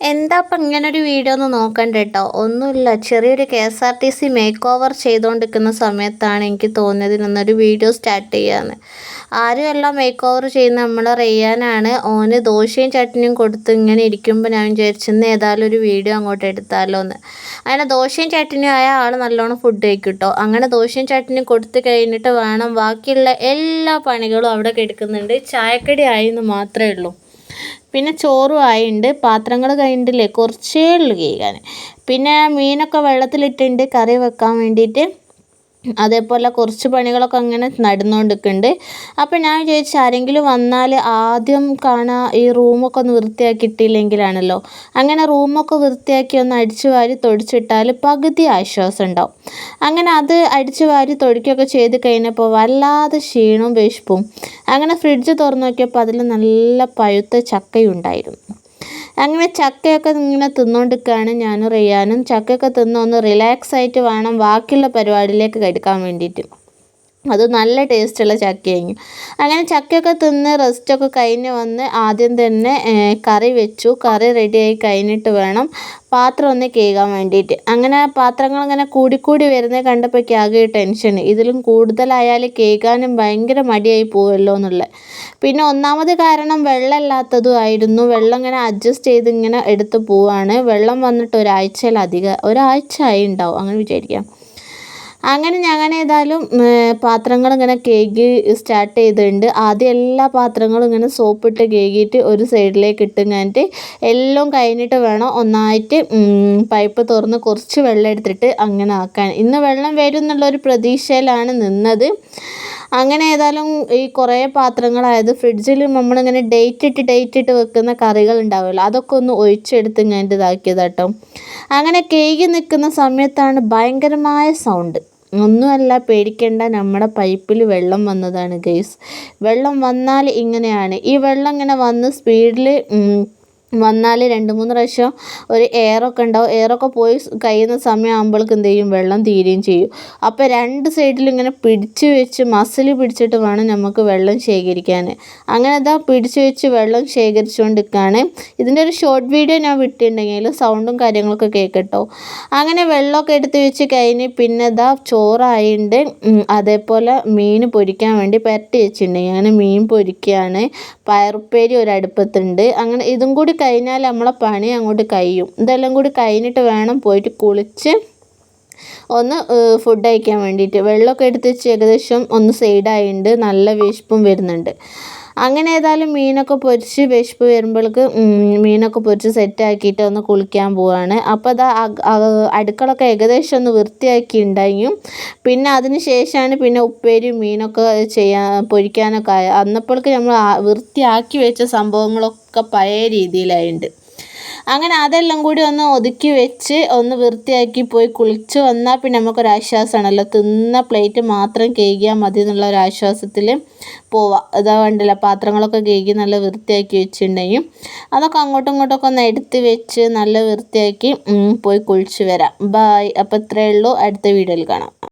എന്താ ഇപ്പം ഇങ്ങനൊരു വീഡിയോ ഒന്ന് നോക്കണ്ട കേട്ടോ ഒന്നുമില്ല. ചെറിയൊരു K S R T C make over ചെയ്തുകൊണ്ടിരിക്കുന്ന സമയത്താണ് എനിക്ക് തോന്നിയത് നിന്നൊരു വീഡിയോ സ്റ്റാർട്ട് ചെയ്യാന്ന്. ആരുമല്ല മേക്ക് ഓവർ ചെയ്യുന്ന നമ്മൾ റെയ്യാനാണ്. ഓന് ദോശയും ചട്നിയും കൊടുത്ത് ഇങ്ങനെ ഇരിക്കുമ്പോൾ ഞാൻ വിചാരിച്ചെന്ന് ഏതായാലും ഒരു വീഡിയോ അങ്ങോട്ട് എടുത്താലോ എന്ന് അങ്ങനെ ദോശയും ചട്നിയും ആയ ആൾ നല്ലോണം ഫുഡ് കഴിക്കും അങ്ങനെ ദോശയും ചട്നിയും കൊടുത്ത് കഴിഞ്ഞിട്ട് വേണം ബാക്കിയുള്ള എല്ലാ പണികളും അവിടെ കിടക്കുന്നുണ്ട്. ചായക്കടി ആയി എന്ന് മാത്രമേ ഉള്ളൂ. പിന്നെ ചോറും ആയിണ്ട് പാത്രങ്ങൾ കഴിഞ്ഞിട്ടില്ലേ കുറച്ചേ ഉള്ളൂ കഴുകാൻ പിന്നെ മീനൊക്കെ വെള്ളത്തിലിട്ടുണ്ട് കറി വെക്കാൻ വേണ്ടിയിട്ട്. അതേപോലെ കുറച്ച് പണികളൊക്കെ അങ്ങനെ നടന്നുകൊണ്ടിരിക്കുന്നുണ്ട് അപ്പോൾ ഞാൻ വിചാരിച്ചു ആരെങ്കിലും വന്നാൽ ആദ്യം കാണാൻ ഈ റൂമൊക്കെ ഒന്ന് വൃത്തിയാക്കി ഇട്ടില്ലെങ്കിലാണല്ലോ അങ്ങനെ റൂമൊക്കെ വൃത്തിയാക്കി ഒന്ന് അടിച്ചു വാരി തുടച്ചിട്ടാൽ പകുതി ആശ്വാസം ഉണ്ടാവും. അങ്ങനെ അത് അടിച്ചു വാരി തുടയ്ക്കുകയൊക്കെ ചെയ്ത് കഴിഞ്ഞപ്പോൾ വല്ലാതെ ക്ഷീണവും വിശപ്പും. അങ്ങനെ ഫ്രിഡ്ജ് തുറന്നു നോക്കിയപ്പോൾ അതിൽ നല്ല പഴുത്ത ചക്കയുണ്ടായിരുന്നു. അങ്ങനെ ചക്കയൊക്കെ ഇങ്ങനെ തിന്നുകൊണ്ടിരിക്കുകയാണ് ഞാനും റിയാനും ചക്കയൊക്കെ തിന്ന് ഒന്ന് റിലാക്സ് ആയിട്ട് വേണം. ബാക്കിയുള്ള പരിപാടിയിലേക്ക് കടക്കാൻ വേണ്ടിയിട്ട്. അത് നല്ല ടേസ്റ്റുള്ള ചക്കയായിരുന്നു അങ്ങനെ ചക്കയൊക്കെ തിന്ന് റെസ്റ്റൊക്കെ കഴിഞ്ഞ് വന്ന് ആദ്യം തന്നെ കറി വെച്ചു. കറി റെഡിയായി കഴിഞ്ഞിട്ട് വേണം പാത്രം ഒന്ന് കേൾക്കാൻ വേണ്ടിയിട്ട്. അങ്ങനെ പാത്രങ്ങൾ ഇങ്ങനെ കൂടിക്കൂടി വരുന്നത് കണ്ടപ്പോൾ ആകെ ടെൻഷൻ ഇതിലും കൂടുതലായാൽ കേൾക്കാനും ഭയങ്കര മടിയായി പോവുമല്ലോ എന്നുള്ളത് പിന്നെ ഒന്നാമത് കാരണം വെള്ളമില്ലാത്തതും ആയിരുന്നു. വെള്ളം ഇങ്ങനെ അഡ്ജസ്റ്റ് ചെയ്ത് ഇങ്ങനെ എടുത്ത് പോവാണ്. വെള്ളം വന്നിട്ട് ഒരാഴ്ചയിലധികം ഒരാഴ്ച ആയി ഉണ്ടാവും. അങ്ങനെ വിചാരിക്കാം. അങ്ങനെ ഞാൻ ഏതായാലും പാത്രങ്ങൾ ഇങ്ങനെ കേകി സ്റ്റാർട്ട് ചെയ്തിട്ടുണ്ട്. ആദ്യം എല്ലാ പാത്രങ്ങളും ഇങ്ങനെ സോപ്പിട്ട് കേകിയിട്ട് ഒരു സൈഡിലേക്ക് ഇട്ട് കഴിഞ്ഞിട്ട് എല്ലാം കഴിഞ്ഞിട്ട് വേണം ഒന്നായിട്ട് പൈപ്പ് തുറന്ന് കുറച്ച് വെള്ളം എടുത്തിട്ട് അങ്ങനെ ആക്കാൻ. ഇന്ന് വെള്ളം വരും എന്നുള്ളൊരു പ്രതീക്ഷയിലാണ് നിന്നത്. അങ്ങനെ ഏതായാലും ഈ കുറേ പാത്രങ്ങളായത് ഫ്രിഡ്ജിൽ നമ്മളിങ്ങനെ ഡേറ്റ് ഇട്ട് ഡേറ്റ് ഇട്ട് വെക്കുന്ന കറികൾ ഉണ്ടാവുമല്ലോ അതൊക്കെ ഒന്ന് ഒഴിച്ചെടുത്ത് ഞാൻ ഇതാക്കിയതാട്ടോ. അങ്ങനെ കേകി നിൽക്കുന്ന സമയത്താണ് ഭയങ്കരമായ സൗണ്ട് ഒന്നുമല്ല പേടിക്കേണ്ട. നമ്മുടെ പൈപ്പിൽ വെള്ളം വന്നതാണ് ഗൈസ് വെള്ളം വന്നാൽ ഇങ്ങനെയാണ്. ഈ വെള്ളം ഇങ്ങനെ വന്ന് സ്പീഡിൽ വന്നാൽ രണ്ട് മൂന്ന് പ്രാവശ്യം ഒരു എയറൊക്കെ ഉണ്ടാവും. എയറൊക്കെ പോയി കഴിയുന്ന സമയമാകുമ്പോഴേക്ക് എന്ത് ചെയ്യും? വെള്ളം തീരുകയും ചെയ്യും. അപ്പോൾ രണ്ട് സൈഡിലും ഇങ്ങനെ പിടിച്ച് വെച്ച് മസിൽ പിടിച്ചിട്ട് വേണം നമുക്ക് വെള്ളം ശേഖരിക്കാൻ അങ്ങനെ അതാ പിടിച്ച് വെച്ച് വെള്ളം ശേഖരിച്ചുകൊണ്ടിരിക്കുകയാണ് ഇതിന്റെ ഒരു ഷോർട്ട് വീഡിയോ ഞാൻ വിട്ടിട്ടുണ്ടെങ്കിൽ സൗണ്ടും കാര്യങ്ങളൊക്കെ കേൾക്കട്ടോ. അങ്ങനെ വെള്ളമൊക്കെ എടുത്ത് വെച്ച് കഴിഞ്ഞ് പിന്നെ ഇതാ ചോറായിട്ടുണ്ട് അതേപോലെ മീൻ പൊരിക്കാൻ വേണ്ടി പരട്ടി വെച്ചിട്ടുണ്ടെങ്കിൽ അങ്ങനെ മീൻ പൊരിക്കുകയാണ് പയറുപ്പേരി ഒരു അടുപ്പത്തുണ്ട് അങ്ങനെ ഇതും കൂടി കഴിഞ്ഞാൽ നമ്മളെ പണി അങ്ങോട്ട് കഴിയും. ഇതെല്ലാം കൂടി കഴിഞ്ഞിട്ട് വേണം പോയിട്ട് കുളിച്ച് ഒന്ന് ഫുഡ് കഴിക്കാൻ വേണ്ടിയിട്ട്. വെള്ളമൊക്കെ എടുത്ത് വെച്ച് ഏകദേശം ഒന്ന് സൈഡായിട്ടുണ്ട് നല്ല വിശപ്പും വരുന്നുണ്ട്. അങ്ങനെ ഏതായാലും മീനൊക്കെ പൊരിച്ച് വിശപ്പ് വരുമ്പോഴേക്ക് മീനൊക്കെ പൊരിച്ച് സെറ്റാക്കിയിട്ട് ഒന്ന് കുളിക്കാൻ പോവാണ്. അപ്പോൾ അത് അടുക്കളൊക്കെ ഏകദേശം ഒന്ന് വൃത്തിയാക്കി ഉണ്ടായും പിന്നെ അതിന് ശേഷമാണ് പിന്നെ ഉപ്പേരിയും മീനൊക്കെ ചെയ്യാൻ പൊരിക്കാനൊക്കെ അന്നപ്പോഴേക്ക് നമ്മൾ വൃത്തിയാക്കി വെച്ച സംഭവങ്ങളൊക്കെ പഴയ രീതിയിലായിട്ടുണ്ട് അങ്ങനെ അതെല്ലാം കൂടി ഒന്ന് ഒതുക്കി വെച്ച് ഒന്ന് വൃത്തിയാക്കി പോയി കുളിച്ച് വന്നാൽ പിന്നെ നമുക്കൊരാശ്വാസമാണല്ലോ. തിന്ന പ്ലേറ്റ് മാത്രം കേൾക്കിയാൽ മതി എന്നുള്ള ഒരു ആശ്വാസത്തിൽ പോവാം. ഇതാ വേണ്ടില്ല പാത്രങ്ങളൊക്കെ കഴുകി നല്ല വൃത്തിയാക്കി വെച്ചിട്ടുണ്ടെങ്കിൽ അതൊക്കെ അങ്ങോട്ടും ഇങ്ങോട്ടൊക്കെ ഒന്ന് എടുത്ത് വെച്ച് നല്ല വൃത്തിയാക്കി പോയി കുളിച്ച് വരാം. ബായ് അപ്പോൾ ഇത്രയേ ഉള്ളൂ. അടുത്ത വീഡിയോയിൽ കാണാം.